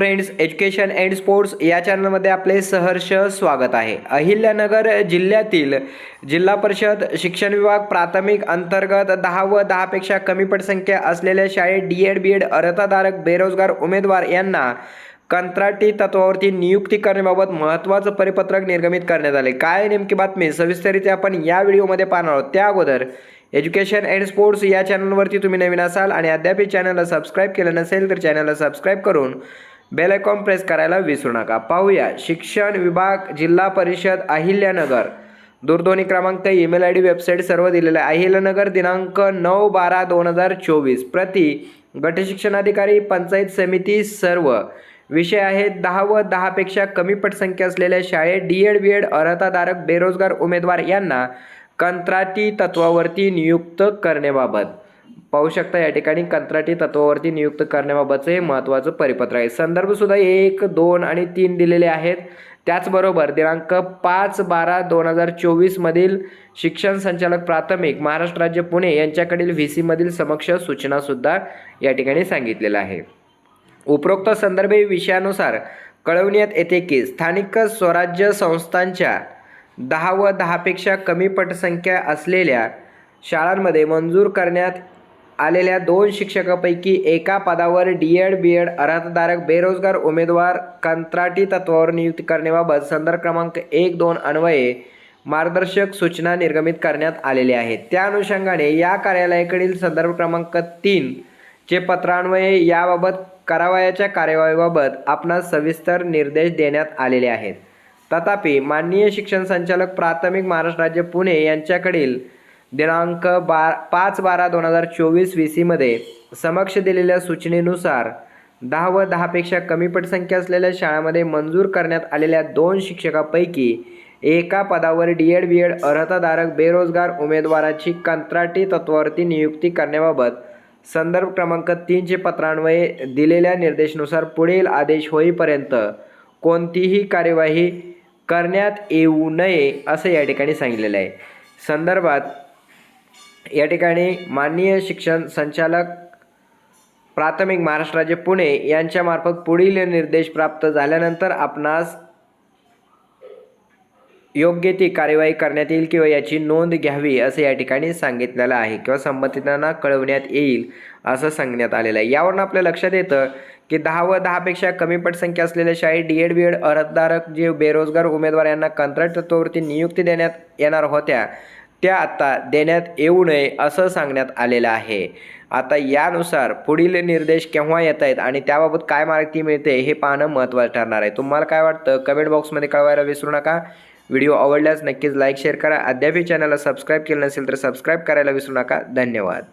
Friends education and sports या चॅनलमध्ये आपले सहर्ष स्वागत आहे. अहिल्यानगर जिल्ह्यातील जिल्हा परिषद शिक्षण विभाग प्राथमिक अंतर्गत दहा व दहापेक्षा कमी पटसंख्या असलेल्या शाळेत डी एड बी एड अर्हताधारक बेरोजगार उमेदवार यांना कंत्राटी तत्वावरती नियुक्ती करण्याबाबत महत्त्वाचं परिपत्रक निर्गमित करण्यात आले. काय नेमकी बातमी? सविस्तरित्या आपण या व्हिडिओमध्ये पाहणार आहोत. त्या अगोदर एज्युकेशन अँड स्पोर्ट्स या चॅनलवरती तुम्ही नवीन असाल आणि अद्याप चॅनलला सबस्क्राईब केलं नसेल तर चॅनलला सबस्क्राईब करून बेल आयकॉन प्रेस करायला विसरू नका. पाहूया शिक्षण विभाग जिल्हा परिषद अहिल्यानगर. दूरध्वनी क्रमांक ईमेल आय डी वेबसाईट सर्व दिलेलं आहे. अहिल्यानगर दिनांक नऊ बारा दोन हजार चोवीस. प्रति गटशिक्षणाधिकारी पंचायत समिती सर्व. विषय आहेत दहा व दहापेक्षा कमी पटसंख्या असलेल्या शाळेत डी एड बी एड अर्हताधारक बेरोजगार उमेदवार यांना कंत्राटी तत्वावरती नियुक्त करण्याबाबत. पाहू शकता या ठिकाणी कंत्राटी तत्वावरती नियुक्त करण्याबाबतचं हे महत्त्वाचं परिपत्र आहे. संदर्भसुद्धा एक दोन आणि तीन दिलेले आहेत. त्याचबरोबर दिनांक पाच बारा दोन हजार चोवीसमधील शिक्षण संचालक प्राथमिक महाराष्ट्र राज्य पुणे यांच्याकडील व्ही सीमधील समक्ष सूचनासुद्धा या ठिकाणी सांगितलेलं आहे. उपरोक्त संदर्भे विषयानुसार कळवण्यात येते की स्थानिक स्वराज्य संस्थांच्या दहा व दहापेक्षा कमी पटसंख्या असलेल्या शाळांमध्ये मंजूर करण्यात आलेल्या दोन शिक्षकापैकी एका पदावर डी एड बी एड अर्हतधारक बेरोजगार उमेदवार कंत्राटी तत्वावर नियुक्ती करण्याबाबत संदर्भ क्रमांक एक दोन अन्वये मार्गदर्शक सूचना निर्गमित करण्यात आलेल्या आहेत. त्या अनुषंगाने या कार्यालयाकडील संदर्भ क्रमांक तीन चे पत्रान्वये याबाबत करावयाच्या कार्यवाहीबाबत आपणास सविस्तर निर्देश देण्यात आलेले आहेत. तथापि माननीय शिक्षण संचालक प्राथमिक महाराष्ट्र राज्य पुणे यांच्याकडील दिनांक बा पाच बारा दोन हजार चोवीस वी सीमध्ये समक्ष दिलेल्या सूचनेनुसार दहा व दहापेक्षा कमी पटसंख्या असलेल्या शाळांमध्ये मंजूर करण्यात आलेल्या दोन शिक्षकापैकी एका पदावर डी एड बी एड अर्हताधारक बेरोजगार उमेदवाराची कंत्राटी तत्वावरती नियुक्ती करण्याबाबत संदर्भ क्रमांक तीनचे पत्रान्वये दिलेल्या निर्देशानुसार पुढील आदेश होईपर्यंत कोणतीही कार्यवाही करण्यात येऊ नये असं या ठिकाणी सांगितलेलं आहे. संदर्भात या ठिकाणी माननीय शिक्षण संचालक प्राथमिक महाराष्ट्र राज्य पुणे यांच्यामार्फत पुढील निर्देश प्राप्त झाल्यानंतर आपणास योग्य ती कार्यवाही करण्यात येईल किंवा याची नोंद घ्यावी असं या ठिकाणी सांगितलेलं आहे किंवा संबंधितांना कळवण्यात येईल असं सांगण्यात आलेलं आहे. यावरून आपल्या लक्षात येतं की दहा व दहापेक्षा कमी पटसंख्या असलेल्या शाळेत डी एड बी एड अर्हतधारक जे बेरोजगार उमेदवार यांना कंत्राट तत्वावरती नियुक्ती देण्यात येणार होत्या त्या आता देण्यात येऊ नये असं सांगण्यात आलेलं आहे. आता यानुसार पुढील निर्देश केव्हा येत आहेत आणि त्याबाबत काय माहिती मिळते हे पाहणं महत्त्वाचं ठरणार आहे. तुम्हाला काय वाटतं? कमेंट बॉक्समध्ये कळवायला विसरू नका. व्हिडिओ आवडल्यास नक्कीच लाईक शेअर करा. अद्यापही चॅनलला सबस्क्राईब केलं नसेल तर सबस्क्राईब करायला विसरू नका. धन्यवाद.